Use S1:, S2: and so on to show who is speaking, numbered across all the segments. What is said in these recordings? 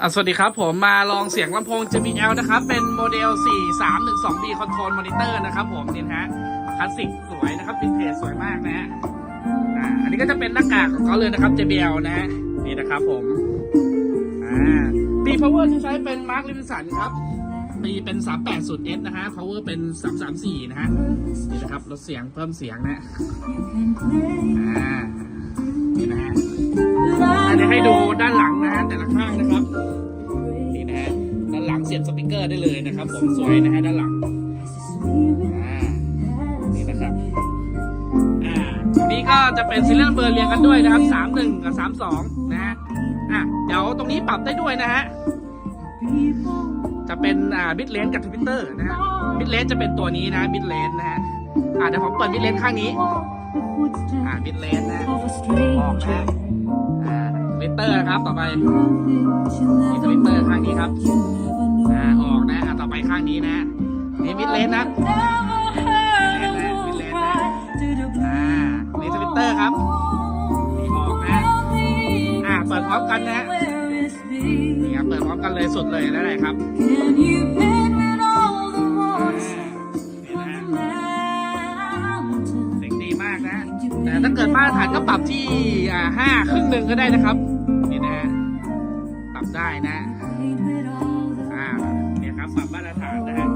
S1: อะสวัสดีครับผมมาลองเสียงลำโพง JBL นะครับ เป็นโมเดล 4312B Control Monitor นะครับผมนี่นะฮะคลาสสิกสวยนะครับวินเทจสวยมากนะฮะอ่าอันนี้ก็จะเป็นหน้ากากของเขาเลยนะครับ JBL นะฮะนี่นะครับผมอ่าปี power ที่ใช้เป็น Mark l e v i n s o n ครับปีเป็น 380S นะฮะ power เป็น 334 นะฮะนี่นะครับลดเสียงเพิ่มเสียงนะ ให้ดูด้านหลังนะฮะแต่ละข้างนะครับนี่นะฮะด้านหลังเสียบสปีกเกอร์ได้เลยนะครับ ผมสวยนะฮะด้านหลังอ่านี่นะครับอ่านนี้ก็จะเป็นซีเรียลเบอร์เรียงกันด้วยนะครับสามหนึ่งกับสามสองนะฮะอะเดี๋ยวตรงนี้ปรับได้ด้วยนะฮะจะเป็นอ่าบิตเลนกับทวิตเตอร์นะฮะบิตเลนจะเป็นตัวนี้นะบิตเลนนะฮะอ่าเดี๋ยวผมเปิดบิตเลนข้างนี้อ่าบิตเลนนะออกนะฮะ วิตเตอร์นะครับ ต่อไปนี่ทวิตเตอร์ข้างนี้ครับอ่าออกนะอะต่อไปข้างนี้นะนี่มิดเลนนะมิดเลนนะมิดเลนนะอ่านี่ทวิตเตอร์ครับนี่ออกนะอ่าเปิดพร้อมกันนะนี่ครับเปิดพร้อมกันเลยสุดเลยแล้วไหนครับอ่านี่นะเสียงดีมากนะแต่ถ้าเกิดมาตรฐานก็ปรับที่อ่า ห้าครึ่งหนึ่งก็ได้นะครับ นี่นะปรับได้นะอ่าเนี่ยครับปรับมาตรฐานนะฮะ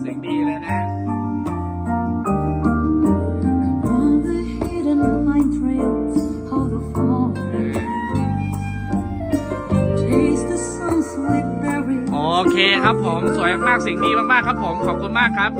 S1: เสียงดีเลยนะโอเคครับผม สวยมากๆสียงดีมากๆครับผม ขอบคุณมากครับ